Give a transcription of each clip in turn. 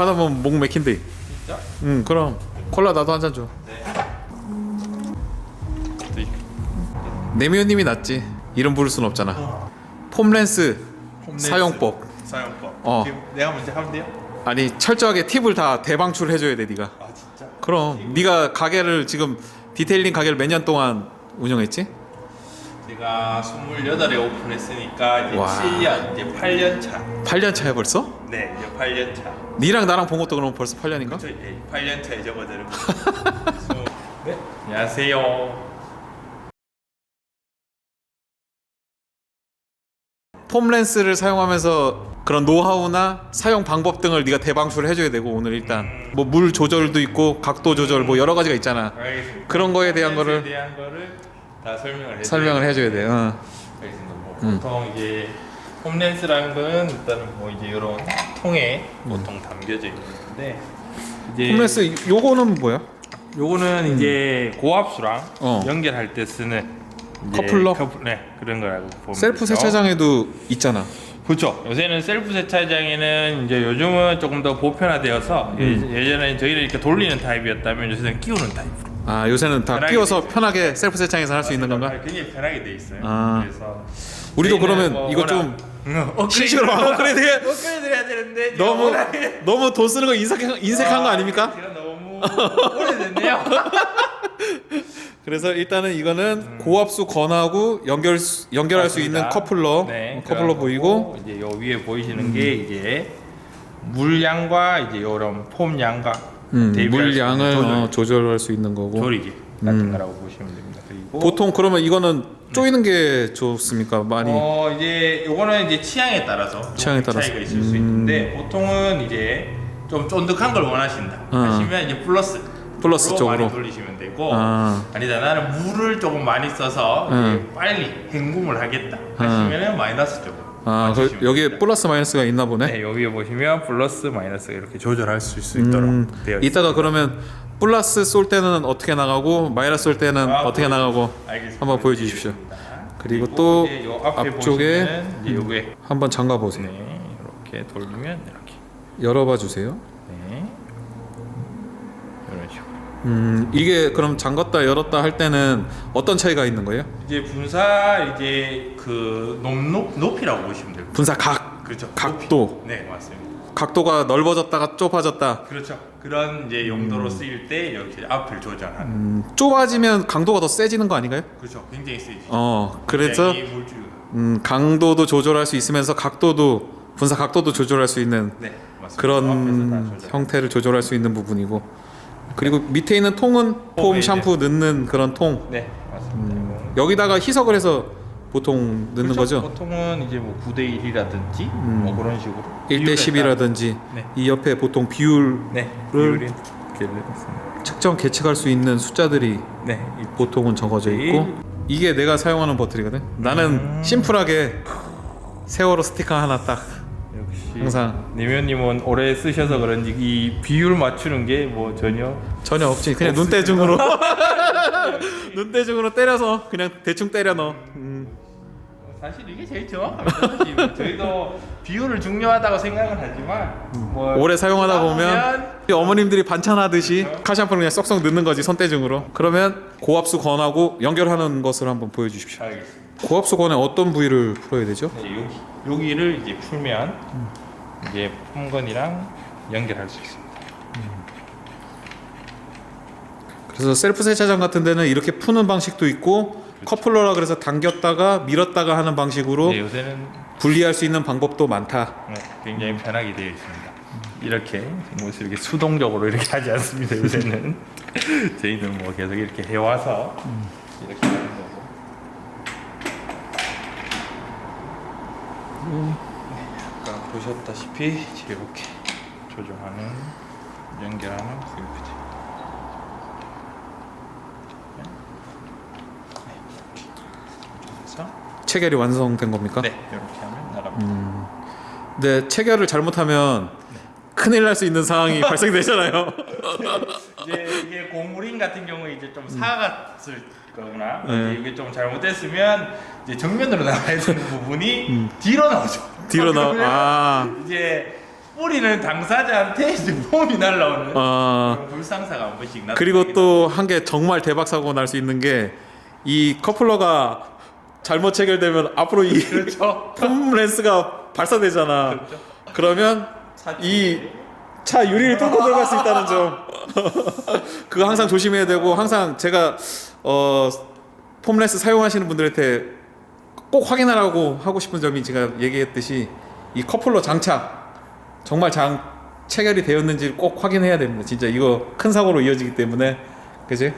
하다 보면 목 맥힌대. 진짜? 응, 그럼 콜라 나도 한 잔 줘. 네미오님이 낫지. 이름 부를 순 없잖아. 폼렌스 사용법. 사용법. 어. 내가 먼저 하면 돼요? 아니 철저하게 팁을 다 대방출 해 줘야 돼 네가. 아 진짜? 그럼 네가 가게를 지금 디테일링 가게를 몇 년 동안 운영했지? 제가 28에 오픈했으니까 이제 와. 7년, 이제 8년 차. 8년 차야 벌써? 네, 이제 8년 차. 니랑 나랑 본 것도 그럼 벌써 8년인가? 저 예, 8년 차에 접어드는 거. 네. 안녕하세요. 폼 렌스를 사용하면서 그런 노하우나 사용 방법 등을 네가 대방출을 해줘야 되고 오늘 일단 뭐 물 조절도 있고 각도 조절 뭐 여러 가지가 있잖아. 알겠습니다. 그런 거에 대한 에 거를 대한 거를 다 설명을 해 설명을 해줘야 돼. 어. 알겠습니다. 뭐 음. 보통 이제 홈렌스라는 건 일단은 뭐 이제 이런 통에 보통 담겨져 있는데 이제 폼렌스 요거는 뭐야? 요거는 이제 고압수랑 어. 연결할 때 쓰는 이제 커플러? 커플, 네 그런 거라고 보면 셀프 되죠. 세차장에도 있잖아. 그렇죠. 요새는 셀프 세차장에는 이제 요즘은 조금 더 보편화되어서 음. 예- 예전에 저희를 이렇게 돌리는 타입이었다면 요새는 끼우는 타입으로 아 요새는 다 편하게 끼워서 돼 있어요. 편하게 셀프 세차장에서 할 수 있는 건가? 굉장히 편하게 돼 있어요. 아. 그래서 우리도 저희는 그러면 뭐 이거 워낙- 좀 응, 업그레이드- 시식으로 업그레이드 해. 업그레이드 해야 되는데 너무 너무 돈 쓰는 거 인색 인색한 거 아, 아닙니까? 제가 너무 오래됐네요. 그래서 일단은 이거는 고압수 건하고 연결 수- 연결할 수 있는 맞습니다. 커플러 네, 어, 커플러 보이고 이제 요 위에 보이시는 게 이제 물량과 이제 요런 폼 양과 음, 물량을 조절, 어, 조절할 수 있는 거고 조리기 같은 음. 거라고 보시면 됩니다. 그리고 보통 그러면 이거는 조이는 게 좋습니까? 많이 어 이제 요거는 이제 취향에 따라서 취향에 따라서. 차이가 있을 수 음. 있는데 보통은 이제 좀 쫀득한 걸 원하신다 어. 하시면 이제 플러스 플러스 쪽으로. 많이 돌리시면 되고 아. 아 니다 나는 물을 조금 많이 써서 음. 이제 빨리 헹굼을 하겠다 하시면은 마이너스 쪽으로 아 그, 여기에. 플러스 마이너스가 있나 보네. 네 여기에 보시면 플러스 마이너스 이렇게 조절할 수 있도록 음, 되어 있습니다. 이따가 그러면 플러스 쏠 때는 어떻게 나가고 마이너스 쏠 때는 아, 어떻게 보여- 나가고 알겠습니다. 한번 보여주십시오. 보여드리겠습니다. 그리고 또 이제 요 앞에 앞쪽에 보시면은 이제 요게 한번 잠가 보세요. 네 이렇게 돌리면 이렇게 열어봐 주세요. 네 이런 식으로 음 이게 그럼 잠갔다 열었다 할 때는 어떤 차이가 있는 거예요? 이제 분사 이제 그 높, 높, 높 이라고 보시면 돼요. 분사 각 그렇죠. 각도 높이. 네 맞습니다. 각도가 넓어졌다가 좁아졌다. 그렇죠. 그런 이제 용도로 쓰일 때 이렇게 앞을 조절하는. 음, 좁아지면 강도가 더 세지는 거 아닌가요? 그렇죠. 굉장히 세지. 어 그래서 물질. 음, 강도도 조절할 수 있으면서 각도도 분사 각도도 조절할 수 있는 네. 그런. 형태를 조절할 수 있는 부분이고 그리고 밑에 있는 통은 폼 폼에 샴푸 넣는 그런 통 네 맞습니다. 이거는. 여기다가 희석을 해서 보통 넣는 그렇죠. 거죠 보통은 이제 뭐 9대 1이라든지 음. 뭐 그런 식으로 1대 10이라든지 네. 이 옆에 보통 비율 네 비율이 이렇게. 측정 계측할 수 있는 숫자들이 네 이- 보통은 적어져 있고 이게 내가 사용하는 버튼이거든 나는 음. 심플하게 세월호 스티커 하나 딱 역시 항상. 내면님은 오래 쓰셔서 그런지 이 비율 맞추는 게 뭐 전혀 전혀 없지. 그냥 눈대중으로. 눈대중으로 때려서 그냥 대충 때려 넣어. 음. 사실 이게 제일 정확합니다. 지금 저희도 비율을 중요하다고 생각은 하지만 뭐 오래 사용하다 보면 하면 어머님들이 반찬하듯이 카샴푸를 그냥 쏙쏙 넣는 거지 손대중으로. 그러면 고압수 건하고 연결하는 것을 한번 보여주십시오. 알겠습니다. 고압수 건에 어떤 부위를 풀어야 되죠? 네, 여기 여기를 이제 풀면 이제 폼건이랑 연결할 수 있습니다. 그래서 셀프 세차장 같은 데는 이렇게 푸는 방식도 있고 커플러라 그래서 당겼다가 밀었다가 하는 방식으로 네, 요새는 분리할 수 있는 방법도 많다 네, 굉장히 편하게 되어 있습니다. 이렇게 뭐 이렇게 수동적으로 이렇게 하지 않습니다. 요새는 저희는 뭐 계속 이렇게 해와서 이렇게 하는 거고. 네, 보셨다시피 이렇게 조정하는 연결하는 스위프트. 그래서 체결이 완성된 겁니까? 네 이렇게 하면 나갑니다. 근데 체결을 잘못하면 큰일 날 수 있는 상황이 발생되잖아요 이제 이게 고무링 같은 경우에 이제 좀 사갔을 거나 네. 이게 좀 잘못됐으면 이제 정면으로 나가야 되는 부분이 뒤로 나오죠. 뒤로 나와 그러면 아 이제 뿌리는 당사자한테 이제 폼이 날라오는 어, 그런 불상사가 한 번씩 나. 그리고 또 한 게 정말 대박 사고 날 수 있는 게 이 커플러가 잘못 체결되면 앞으로 이 그렇죠. 폼 렌스가 발사되잖아. 그렇죠. 그러면 이차 유리를 뚫고 들어갈 수 있다는 점. 그거 항상 조심해야 되고 항상 제가 어 폼레스 사용하시는 분들한테 꼭 확인하라고 하고 싶은 점이 제가 얘기했듯이 이 커플러 장착 정말 장 체결이 되었는지 꼭 확인해야 됩니다. 진짜 이거 큰 사고로 이어지기 때문에 그지?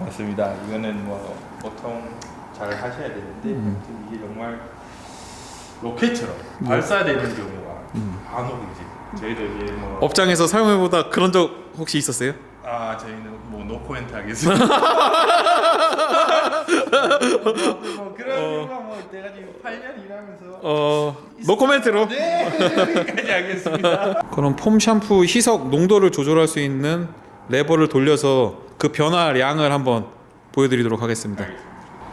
맞습니다. 이거는 뭐 보통 잘 하셔야 되는데 음. 이게 정말 로켓처럼 발사되는 경우가 간혹이지. 저희도 이제 뭐 업장에서 사용해보다 그런 적 혹시 있었어요? 아 저희는 뭐 노코멘트 하겠습니다. 뭐 그런 경우가 뭐 내가 지금 8년 일하면서 어 노코멘트로. 네 여기까지 하겠습니다. 그럼 폼 샴푸 희석 농도를 조절할 수 있는 레버를 돌려서 그 변화량을 한번 보여드리도록 하겠습니다.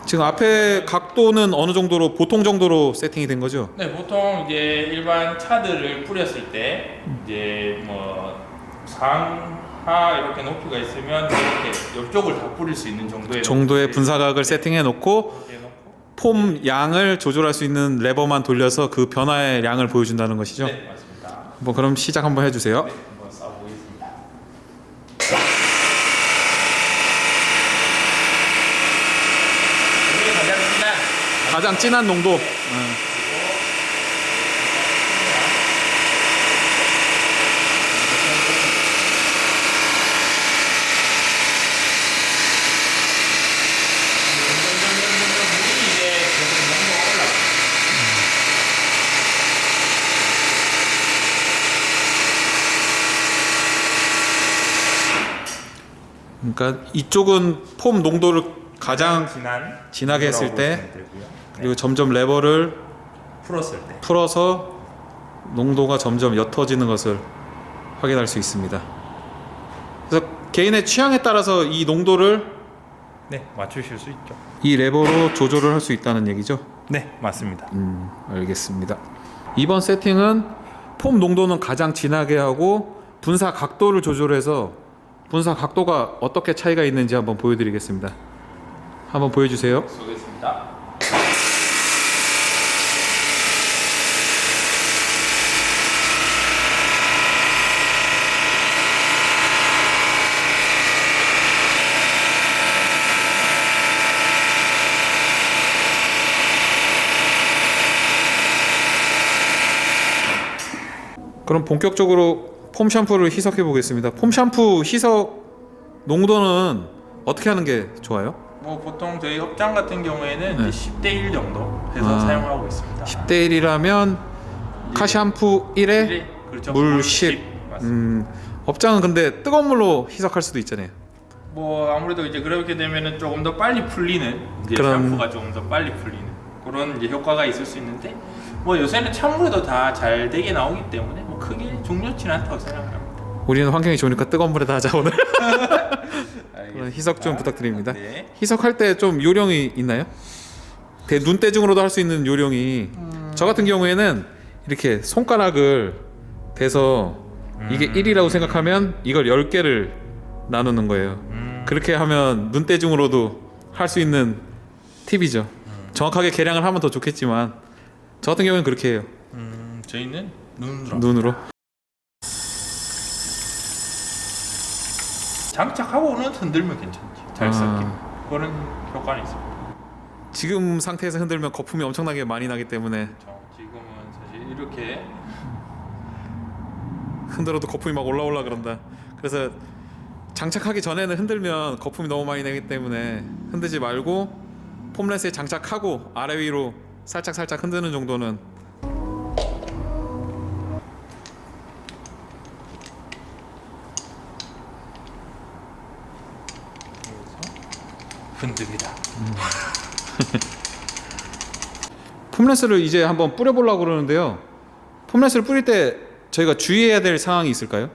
지금 앞에 각도는 어느 정도로 보통 정도로 세팅이 된 거죠? 네 보통 이제 일반 차들을 뿌렸을 때 이제 뭐 상 하 이렇게 높이가 있으면 이렇게 옆쪽을 다 뿌릴 수 있는 정도의 정도의 분사각을 세팅해 놓고 이렇게 놓고 폼 양을 조절할 수 있는 레버만 돌려서 그 변화의 양을 보여준다는 것이죠. 네 맞습니다. 뭐 그럼 시작 한번 해주세요. 네 한번 쏴보겠습니다. 이게 가장 진한 농도. 응. 물이 이제 계속 농도가 올라가. 그러니까 이쪽은 폼 농도를 가장 진한 진하게 했을 때. 네. 그리고 점점 레버를 풀었을 때 풀어서 농도가 점점 옅어지는 것을 확인할 수 있습니다. 그래서 개인의 취향에 따라서 이 농도를 네, 맞추실 수 있죠. 이 레버로 조절을 할 수 있다는 얘기죠. 네, 맞습니다. 음, 알겠습니다. 이번 세팅은 폼 농도는 가장 진하게 하고 분사 각도를 조절해서 분사 각도가 어떻게 차이가 있는지 한번 보여드리겠습니다. 한번 보여주세요. 쏘겠습니다. 그럼 본격적으로 폼 샴푸를 희석해 보겠습니다. 폼 샴푸 희석 농도는 어떻게 하는 게 좋아요? 뭐 보통 저희 업장 같은 경우에는 네. 이제 10대 1 정도 해서 아. 사용하고 있습니다. 10대 1이라면 카 샴푸 1에 일에, 그렇죠. 물 10. 맞습니다. 음, 업장은 근데 뜨거운 물로 희석할 수도 있잖아요. 뭐 아무래도 이제 그렇게 되면은 조금 더 빨리 풀리는 이제 그런- 샴푸가 조금 더 빨리 풀리는 그런 이제 효과가 있을 수 있는데 뭐 요새는 찬물에도 다 잘 되게 나오기 때문에 뭐 크게 중요치는 않다고 생각합니다. 우리는 환경이 좋으니까 뜨거운 물에 다 하자 오늘. 희석 좀 부탁드립니다. 네. 희석할 때 좀 요령이 있나요? 대 눈대중으로도 할 수 있는 요령이 저 같은 경우에는 이렇게 손가락을 대서 이게 1이라고 생각하면 이걸 10개를 나누는 거예요. 음, 그렇게 하면 눈대중으로도 할 수 있는 팁이죠. 정확하게 계량을 하면 더 좋겠지만 저 같은 경우는 그렇게 해요. 음, 저희는 눈으로 눈으로. 장착하고는 흔들면 괜찮지. 잘 아. 섞이면 그런 효과는 있습니다. 지금 상태에서 흔들면 거품이 엄청나게 많이 나기 때문에 저 지금은 사실 이렇게 흔들어도 거품이 막 올라올라 그런다. 그래서 장착하기 전에는 흔들면 거품이 너무 많이 나기 때문에 흔들지 말고 폼레스에 장착하고 아래 위로 살짝 살짝 흔드는 정도는 흔듭니다. 폼레스를 이제 한번 뿌려보려고 그러는데요. 폼레스를 뿌릴 때 저희가 주의해야 될 상황이 있을까요?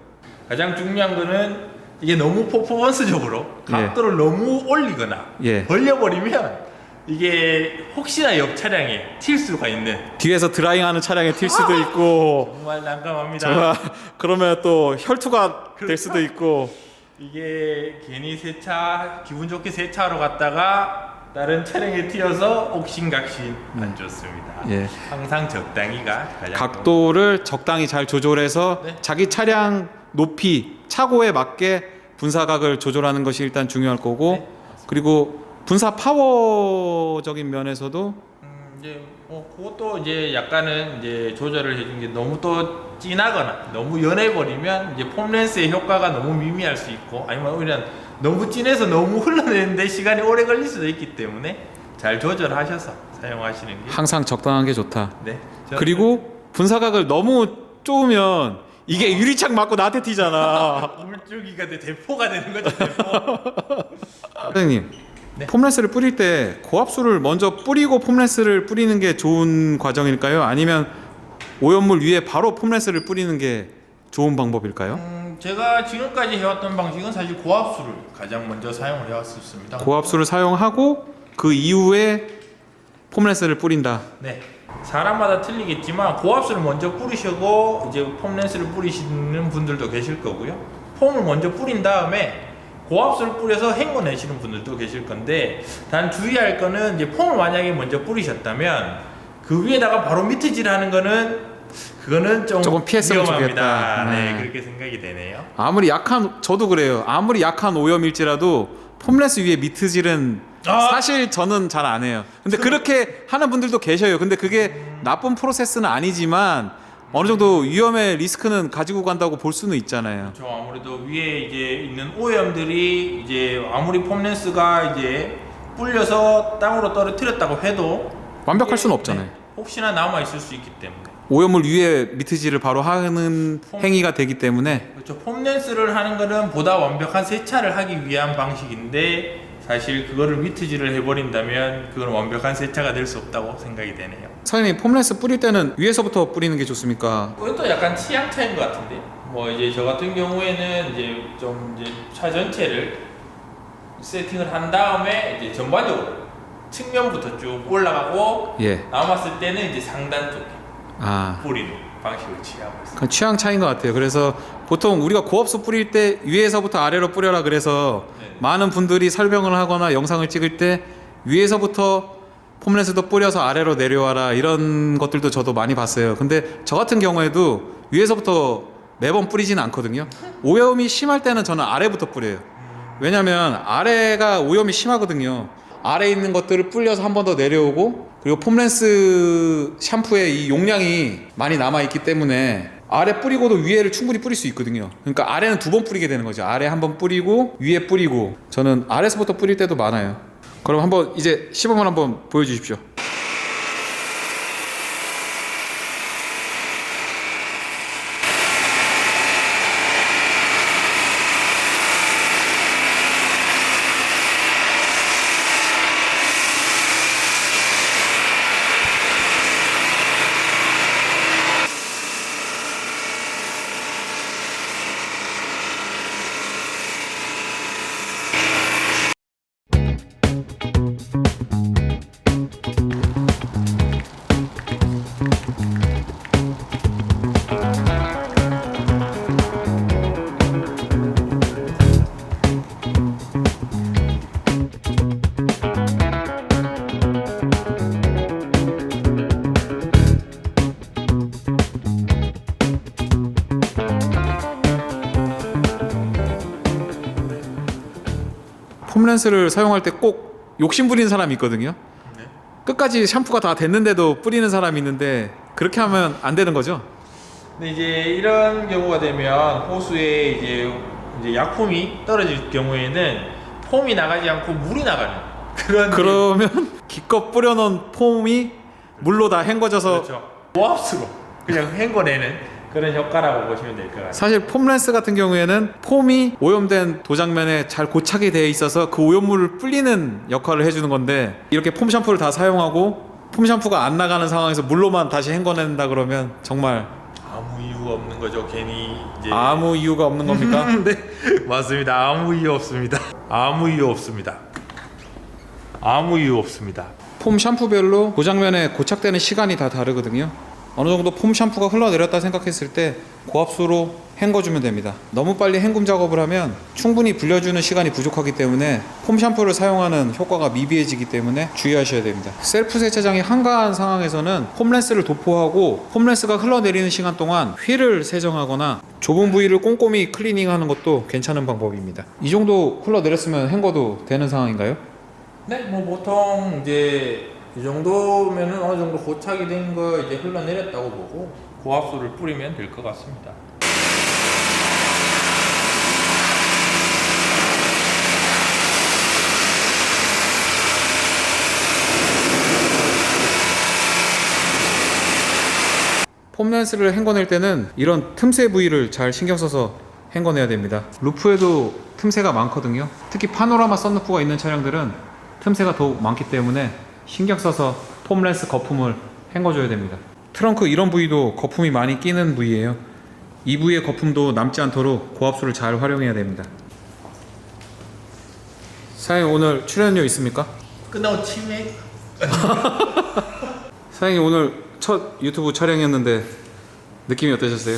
가장 중요한 거는 이게 너무 퍼포먼스적으로 예. 각도를 너무 올리거나 예. 벌려버리면 이게 혹시나 옆 차량에 튈 수가 있는 뒤에서 드라잉하는 차량에 튈 수도 있고 정말 난감합니다. 정말 그러면 또 혈투가 될 수도 있고 이게 괜히 세차 기분 좋게 세차하러 갔다가 다른 차량에 튀어서 옥신각신 안 좋습니다. 예. 항상 적당히가 가장 각도를 적당히 잘 조절해서 네. 자기 차량 높이 차고에 맞게 분사각을 조절하는 것이 일단 중요할 거고 네, 그리고 분사 파워적인 면에서도 음, 이제 뭐 그것도 이제 약간은 이제 조절을 해준 게 너무 또 진하거나 너무 연해 버리면 이제 폼렌스의 효과가 너무 미미할 수 있고 아니면 오히려 너무 진해서 너무 흘러내는데 시간이 오래 걸릴 수도 있기 때문에 잘 조절하셔서 사용하시는 게 항상 적당한 게 좋다. 네. 저는 그리고 분사각을 너무 쪼으면 이게 유리창 맞고 나한테 튀잖아. 물줄기가 돼 대포가 되는 거죠 대포. 선생님, 네. 폼레스를 뿌릴 때 고압수를 먼저 뿌리고 폼레스를 뿌리는 게 좋은 과정일까요? 아니면 오염물 위에 바로 폼레스를 뿌리는 게 좋은 방법일까요? 음, 제가 지금까지 해왔던 방식은 사실 고압수를 가장 먼저 사용을 해왔었습니다. 고압수를 사용하고 그 이후에 폼레스를 뿌린다. 네. 사람마다 틀리겠지만 고압수를 먼저 뿌리시고 이제 폼렌스를 뿌리시는 분들도 계실 거고요. 폼을 먼저 뿌린 다음에 고압수를 뿌려서 헹궈내시는 분들도 계실 건데 단 주의할 거는 이제 폼을 만약에 먼저 뿌리셨다면 그 위에다가 바로 미트질 하는 거는 그거는 좀 조금 피했으면 위험합니다. 좋겠다. 네, 네. 그렇게 생각이 되네요. 아무리 약한 저도 그래요. 아무리 약한 오염일지라도 폼레스 위에 미트질은 아! 사실 저는 잘 안 해요. 근데 그렇게 하는 분들도 계셔요. 근데 그게 나쁜 프로세스는 아니지만 어느 정도 위험의 리스크는 가지고 간다고 볼 수는 있잖아요. 저 아무래도 위에 이제 있는 오염들이 이제 아무리 폼렌스가 이제 불려서 땅으로 떨어뜨렸다고 해도 완벽할 수는 없잖아요. 네, 혹시나 남아 있을 수 있기 때문에 오염물 위에 미트질을 바로 하는 행위가 되기 때문에 그렇죠. 폼렌스를 하는 거는 보다 완벽한 세차를 하기 위한 방식인데 사실 그거를 미트질을 해버린다면 그건 완벽한 세차가 될 수 없다고 생각이 되네요. 선생님 폼레스 뿌릴 때는 위에서부터 뿌리는 게 좋습니까? 그것도 약간 취향 차이인 것 같은데 뭐 이제 저 같은 경우에는 이제 좀 이제 차 전체를 세팅을 한 다음에 이제 전반적으로 측면부터 쭉 올라가고 예. 남았을 때는 이제 상단 쪽에 아. 뿌리는 방식을 취하고 있습니다. 그 취향 차이인 것 같아요. 그래서 보통 우리가 고압수 뿌릴 때 위에서부터 아래로 뿌려라 그래서 네. 많은 분들이 설명을 하거나 영상을 찍을 때 위에서부터 폼렌스도 뿌려서 아래로 내려와라 이런 것들도 저도 많이 봤어요. 근데 저 같은 경우에도 위에서부터 매번 뿌리지는 않거든요. 오염이 심할 때는 저는 아래부터 뿌려요. 왜냐면 아래가 오염이 심하거든요. 아래에 있는 것들을 불려서 한 번 더 내려오고 그리고 폼렌스 샴푸의 이 용량이 많이 남아 있기 때문에 아래 뿌리고도 위에를 충분히 뿌릴 수 있거든요. 그러니까 아래는 두 번 뿌리게 되는 거죠. 아래 한 번 뿌리고 위에 뿌리고 저는 아래서부터 뿌릴 때도 많아요. 그럼 한번 이제 시범을 한번 보여주십시오. 폼렌스를 사용할 때 꼭 욕심 부리는 사람이 있거든요. 네. 끝까지 샴푸가 다 됐는데도 뿌리는 사람이 있는데 그렇게 하면 안 되는 거죠. 근데 이제 이런 경우가 되면 호수에 이제 이제 약품이 떨어질 경우에는 폼이 나가지 않고 물이 나가는 그런 그러면 기껏 뿌려놓은 폼이 물로 다 헹궈져서 그렇죠. 고압수로 그냥 헹궈내는 그런 효과라고 보시면 될 것 같아요. 사실 폼렌스 같은 경우에는 폼이 오염된 도장면에 잘 고착이 되어 있어서 그 오염물을 불리는 역할을 해주는 건데 이렇게 폼 샴푸를 다 사용하고 폼 샴푸가 안 나가는 상황에서 물로만 다시 헹궈낸다 그러면 정말 아무 이유가 없는 거죠. 괜히 이제 아무 이유가 없는 겁니까? 네 맞습니다. 아무 이유 없습니다. 아무 이유 없습니다. 아무 이유 없습니다. 폼 샴푸별로 고장면에 고착되는 시간이 다 다르거든요. 어느 정도 폼 샴푸가 흘러내렸다 생각했을 때 고압수로 헹궈주면 됩니다. 너무 빨리 헹굼 작업을 하면 충분히 불려주는 시간이 부족하기 때문에 폼 샴푸를 사용하는 효과가 미비해지기 때문에 주의하셔야 됩니다. 셀프 세차장이 한가한 상황에서는 폼렌스를 도포하고 폼렌스가 흘러내리는 시간 동안 휠을 세정하거나 좁은 부위를 꼼꼼히 클리닝하는 것도 괜찮은 방법입니다. 이 정도 흘러내렸으면 헹궈도 되는 상황인가요? 네, 뭐 보통 이제 이 정도면은 어느 정도 고착이 된 거 이제 흘러내렸다고 보고 고압수를 뿌리면 될 것 같습니다. 폼렌스를 헹궈낼 때는 이런 틈새 부위를 잘 신경 써서 헹궈내야 됩니다. 루프에도 틈새가 많거든요. 특히 파노라마 썬루프가 있는 차량들은 틈새가 더욱 많기 때문에 신경 써서 폼렌스 거품을 헹궈줘야 됩니다. 트렁크 이런 부위도 거품이 많이 끼는 부위예요. 이 부위의 거품도 남지 않도록 고압수를 잘 활용해야 됩니다. 사장님 오늘 출연료 있습니까? 끝나고 치맥 사장님 오늘 첫 유튜브 촬영이었는데 느낌이 어떠셨어요?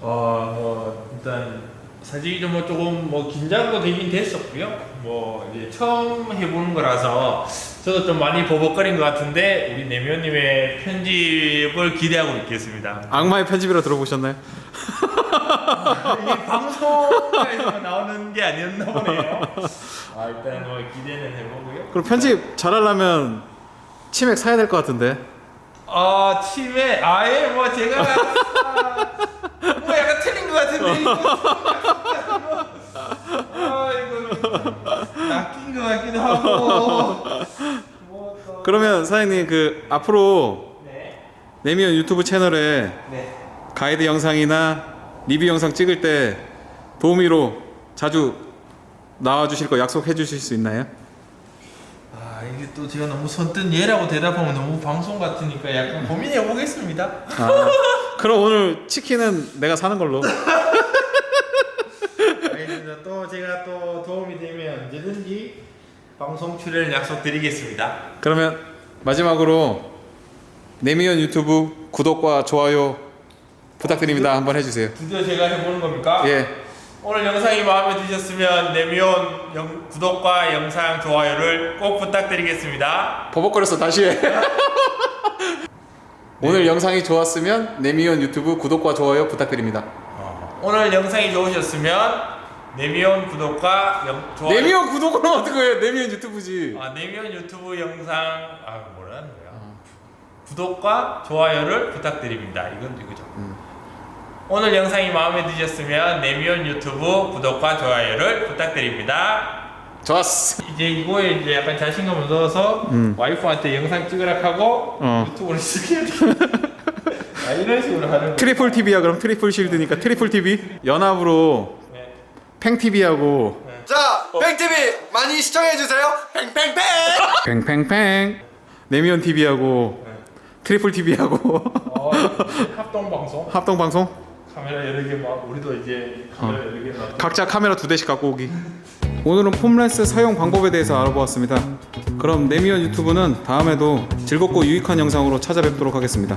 어, 뭐 일단 사실 좀 뭐 조금 뭐 긴장도 되긴 됐었고요. 뭐 이제 처음 해보는 거라서 저도 좀 많이 버벅거린 것 같은데 우리 내면님의 편집을 기대하고 있겠습니다. 악마의 편집이라 들어보셨나요? 이게 방송에서 나오는 게 아니었나 보네요. 아 일단 뭐 기대는 해보고요. 그럼 편집 잘하려면 치맥 사야 될 것 같은데 아 치매 아예 뭐 제가 아, 뭐 약간 틀린 것 같은데 이거 아 이거 낚인 것 같기도 하고 뭐 또- 그러면 사장님 그 앞으로 네. 내미연 유튜브 채널에 네. 가이드 영상이나 리뷰 영상 찍을 때 도우미로 자주 나와 주실 거 약속해 주실 수 있나요? 아 이게 또 제가 너무 선뜻 예라고 대답하면 너무 방송 같으니까 약간 고민해 보겠습니다. 아, 그럼 오늘 치킨은 내가 사는 걸로 알겠습니다. 또 제가 또 도움이 되면 언제든지 방송 출연 약속드리겠습니다. 그러면 마지막으로 내미연 유튜브 구독과 좋아요 부탁드립니다 한번 해주세요 드디어 제가 해보는 겁니까? 예 오늘 영상이 마음에 드셨으면 내미온 영- 구독과 영상 좋아요를 꼭 부탁드리겠습니다. 버벅거렸어 다시 해 오늘 영상이 좋았으면 내미연 유튜브 구독과 좋아요 부탁드립니다 오늘 영상이 좋으셨으면 내미온 구독과 영, 좋아요. 내미연 구독은 어떻게 해요 내미연 유튜브지 아 내미온 유튜브 영상 아 뭐라는 거야? 구독과 좋아요를 부탁드립니다. 이건 이거죠. 음. 오늘 영상이 마음에 드셨으면 내미온 유튜브 구독과 좋아요를 부탁드립니다. 좋았어 이제 이거에 이제 약간 자신감을 넣어서 음. 와이프한테 영상 찍으라 하고 어. 유튜브를 돼. 아 이런 식으로 하는 거. 트리플 TV야 그럼 트리플 실드니까 트리플 TV 연합으로 네. 팽 TV하고 자, 뱅TV 많이 시청해주세요. 팽팽팽! 팽팽팽 내미연 TV하고 트리플 TV하고 어, 합동 방송 합동 방송 카메라 여러 개 막 우리도 이제 카메라 여러 개 막. 각자 카메라 두 대씩 갖고 오기. 오늘은 폼렌스 사용 방법에 대해서 알아보았습니다. 그럼 내미연 유튜브는 다음에도 즐겁고 유익한 영상으로 찾아뵙도록 하겠습니다.